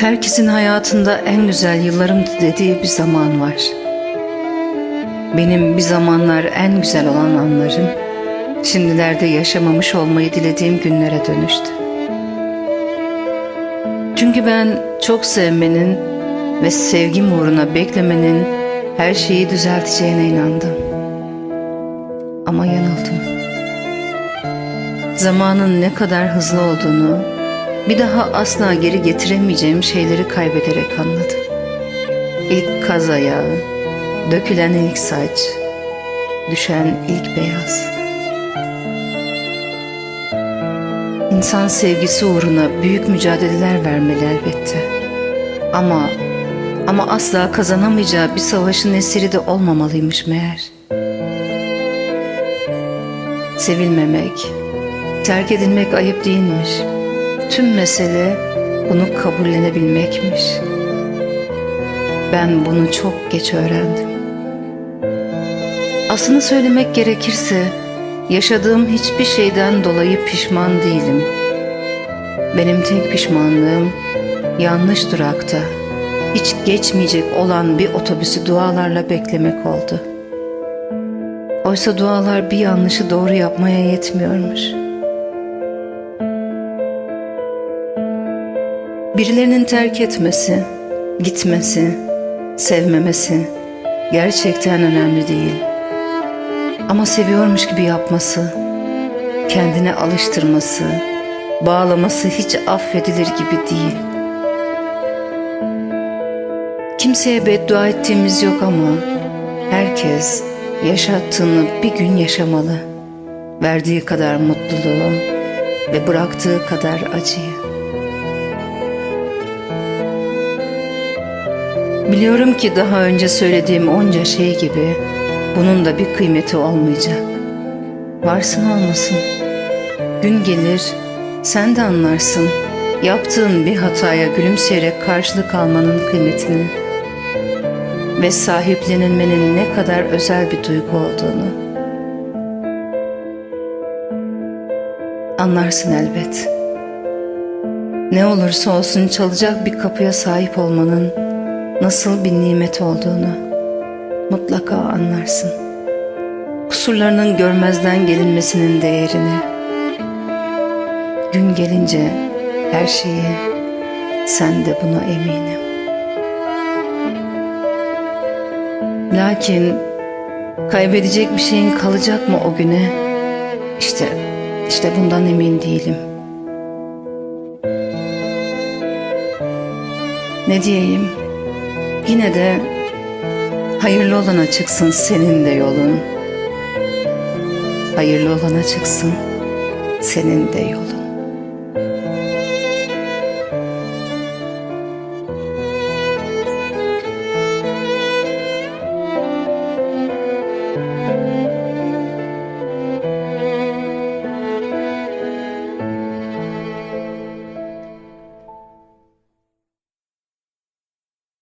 Herkesin hayatında en güzel yıllarım dediği bir zaman var. Benim bir zamanlar en güzel olan anlarım, şimdilerde yaşamamış olmayı dilediğim günlere dönüştü. Çünkü ben çok sevmenin ve sevgim uğruna beklemenin her şeyi düzelteceğine inandım. Ama yanıldım. Zamanın ne kadar hızlı olduğunu, bir daha asla geri getiremeyeceğim şeyleri kaybederek anladım. İlk kaz ayağı, dökülen ilk saç, düşen ilk beyaz. İnsan sevgisi uğruna büyük mücadeleler vermeli elbette. Ama ama asla kazanamayacağı bir savaşın esiri de olmamalıymış meğer. Sevilmemek, terk edilmek ayıp değilmiş. Tüm mesele bunu kabullenebilmekmiş. Ben bunu çok geç öğrendim. Aslını söylemek gerekirse yaşadığım hiçbir şeyden dolayı pişman değilim. Benim tek pişmanlığım yanlış durakta hiç geçmeyecek olan bir otobüsü dualarla beklemek oldu. Oysa dualar bir yanlışı doğru yapmaya yetmiyormuş. Birilerinin terk etmesi, gitmesi, sevmemesi gerçekten önemli değil. Ama seviyormuş gibi yapması, kendine alıştırması, bağlaması hiç affedilir gibi değil. Kimseye beddua ettiğimiz yok ama herkes yaşattığını bir gün yaşamalı. Verdiği kadar mutluluğu ve bıraktığı kadar acıyı. Biliyorum ki daha önce söylediğim onca şey gibi bunun da bir kıymeti olmayacak. Varsın olmasın. Gün gelir sen de anlarsın yaptığın bir hataya gülümseyerek karşılık almanın kıymetini ve sahiplenilmenin ne kadar özel bir duygu olduğunu. Anlarsın elbet. Ne olursa olsun çalacak bir kapıya sahip olmanın nasıl bir nimet olduğunu mutlaka anlarsın. Kusurlarının görmezden gelinmesinin değerini. Gün gelince her şeyi sen de buna eminim. Lakin kaybedecek bir şeyin kalacak mı o güne? İşte, işte bundan emin değilim. Ne diyeyim? Yine de hayırlı olana çıksın senin de yolun. Hayırlı olana çıksın senin de yolun.